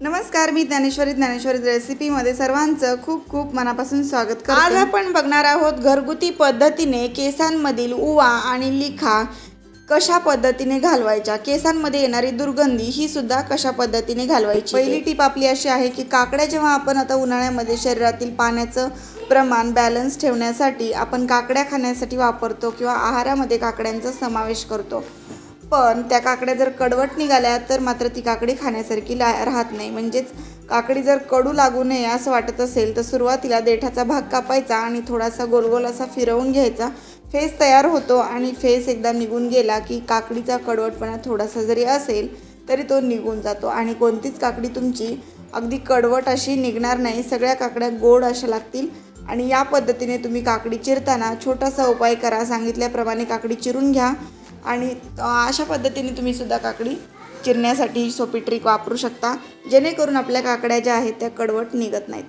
नमस्कार मी ज्ञानेश्वरी ज्ञानेश्वरी रेसिपीमध्ये सर्वांचं खूप खूप मनापासून स्वागत करते. आज आपण बघणार आहोत घरगुती पद्धतीने केसांमधील उवा आणि लिखा कशा पद्धतीने घालवायच्या? केसांमध्ये येणारी दुर्गंधी ही सुद्धा कशा पद्धतीने घालवायची? पहिली टीप आपली अशी आहे की काकड्या जेव्हा आपण आता उन्हाळ्यामध्ये शरीरातील पाण्याचं प्रमाण बॅलन्स ठेवण्यासाठी आपण काकड्या खाण्यासाठी वापरतो किंवा आहारामध्ये काकड्यांचा समावेश करतो. पण त्या काकड्या जर कडवट निघाल्या तर मात्र ती काकडी खाण्यासारखी ला राहत नाही. म्हणजेच काकडी जर कडू लागू नये असं वाटत असेल तर सुरुवातीला देठाचा भाग कापायचा आणि थोडासा गोलगोल असा फिरवून घ्यायचा. फेस तयार होतो आणि फेस एकदा निघून गेला की काकडीचा कडवटपणा थोडासा जरी असेल तरी तो निघून जातो आणि कोणतीच काकडी तुमची अगदी कडवट अशी निघणार नाही. सगळ्या काकड्या गोड अशा लागतील आणि या पद्धतीने तुम्ही काकडी चिरताना छोटासा उपाय करा. सांगितल्याप्रमाणे काकडी चिरून घ्या. आणि अशा पद्धतीने तुम्ही सुद्धा काकडी चिरण्यासाठी सोपी ट्रिक वापरू शकता जेणेकरून आपल्या काकड्या ज्या आहेत त्या कडवट निघत नाहीत.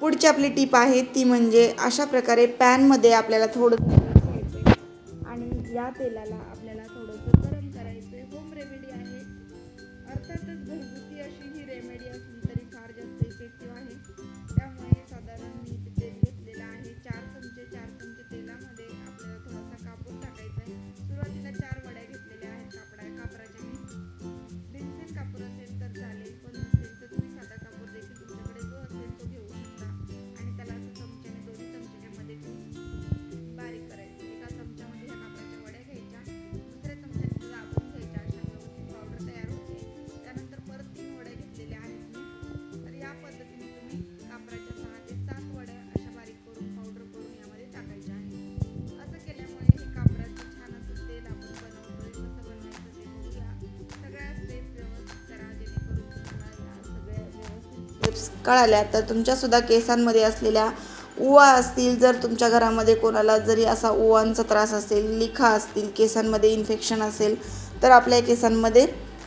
पुढची आपली टीप आहे ती म्हणजे अशा प्रकारे पॅनमध्ये आपल्याला थोडं आणि या तेलाला आपल्याला टिप्स कळाल्या तर तुमच्यासुद्धा केसांमध्ये असलेल्या उवा असतील जर तुमच्या घरामध्ये कोणाला जरी असा उवांचा त्रास असेल लिखा असतील केसांमध्ये इन्फेक्शन असेल तर आपल्या केसांमध्ये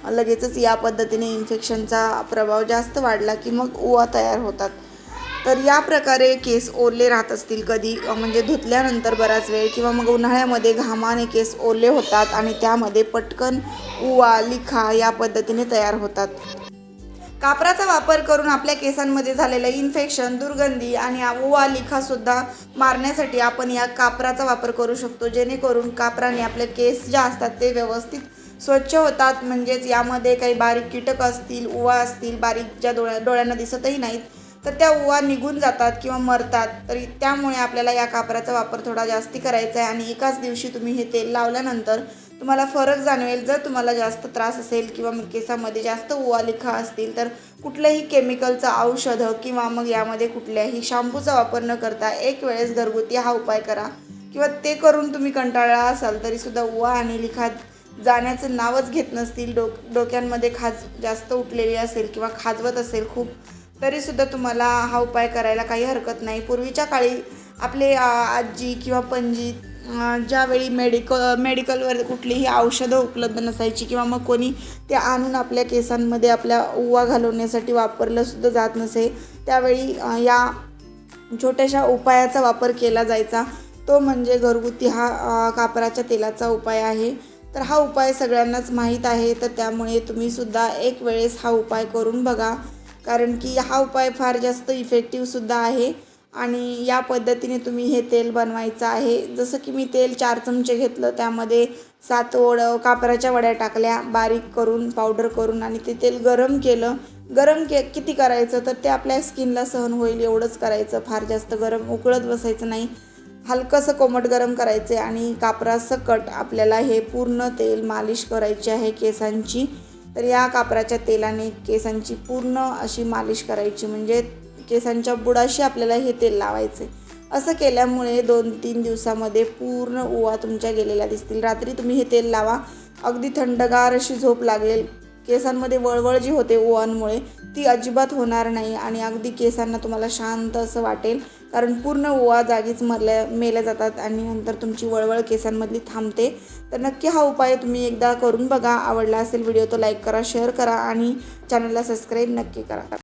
लगेचच या पद्धतीने इन्फेक्शनचा प्रभाव जास्त वाढला की मग उवा तयार होतात. तर या प्रकारे केस ओरले राहत असतील कधी म्हणजे धुतल्यानंतर बराच वेळ किंवा मग उन्हाळ्यामध्ये घामाने केस ओरले होतात आणि त्यामध्ये पटकन उवा लिखा या पद्धतीने तयार होतात. कापराचा वापर करून आपल्या केसांमध्ये झालेलं इन्फेक्शन दुर्गंधी आणि ओवा लिखासुद्धा मारण्यासाठी आपण या कापराचा वापर करू शकतो. जेणेकरून कापराने आपले केस ज्या असतात ते व्यवस्थित स्वच्छ होतात. म्हणजेच यामध्ये काही बारीक कीटक असतील उवा असतील बारीक ज्या डोळ्या डोळ्यांना दिसतही नाहीत तर त्या उवा निघून जातात किंवा मरतात. तरी त्यामुळे आपल्याला या कापराचा वापर थोडा जास्ती करायचा आहे आणि एकाच दिवशी तुम्ही हे तेल लावल्यानंतर तुम्हाला फरक जाणवेल. जर तुम्हाला जास्त त्रास असेल किंवा केसामध्ये जास्त ओवालिखा असतील तर कुठल्याही केमिकलचं औषधं किंवा मग यामध्ये कुठल्याही शॅम्पूचा वापर न करता एक वेळेस घरगुती हा उपाय करा. किंवा ते करून तुम्ही कंटाळला असाल तरीसुद्धा ओवा आणि लिखा जाण्याचं नावच घेत नसतील. डोक डोक्यांमध्ये खाज जास्त उठलेली असेल किंवा खाजवत असेल खूप तरीसुद्धा तुम्हाला हा उपाय करायला काही हरकत नाही. पूर्वीच्या काळी आपले आजी किंवा पणजी ज्यावेळी मेडिकल मेडिकलवर कुठलीही औषधं उपलब्ध नसायची किंवा मग कोणी ते आणून आपल्या केसांमध्ये आपल्या उवा घालवण्यासाठी वापरलंसुद्धा जात नसे त्यावेळी या छोट्याशा उपायाचा वापर केला जायचा. तो म्हणजे घरगुती हा कापराच्या तेलाचा उपाय आहे. तर हा उपाय सगळ्यांनाच माहीत आहे तर त्यामुळे तुम्हीसुद्धा एक वेळेस हा उपाय करून बघा. कारण की हा उपाय फार जास्त इफेक्टिव्हसुद्धा आहे. आणि या पद्धतीने तुम्ही हे तेल बनवायचं आहे. जसं की मी तेल चार चमचे घेतलं त्यामध्ये सात वड कापराच्या वड्या टाकल्या बारीक करून पावडर करून आणि ते तेल गरम केलं. गरम के किती करायचं? तर ते आपल्या स्किनला सहन होईल एवढंच करायचं. फार जास्त गरम उकळत बसायचं नाही. हलकंसं कोमट गरम करायचं आणि कापरासकट आपल्याला हे पूर्ण तेल मालिश करायची आहे केसांची. तर या कापराच्या तेलाने केसांची पूर्ण अशी मालिश करायची. म्हणजे केसांच्या बुडाशी आपल्याला हे तेल लावायचे असं केल्यामुळे दोन तीन दिवसामध्ये पूर्ण ओवा तुमच्या गेलेल्या दिसतील. रात्री तुम्ही हे तेल लावा. अगदी थंडगार अशी झोप लागेल. केसांमध्ये वळवळ जी होते ओवांमुळे ती अजिबात होणार नाही आणि अगदी केसांना तुम्हाला शांत असं वाटेल. कारण पूर्ण ओवा जागीच मरल्या मेल्या जातात आणि नंतर तुमची वळवळ केसांमधली थांबते. तर नक्की हा उपाय तुम्ही एकदा करून बघा. आवडला असेल व्हिडिओ तो लाईक करा शेअर करा आणि चॅनलला सबस्क्राईब नक्की करा.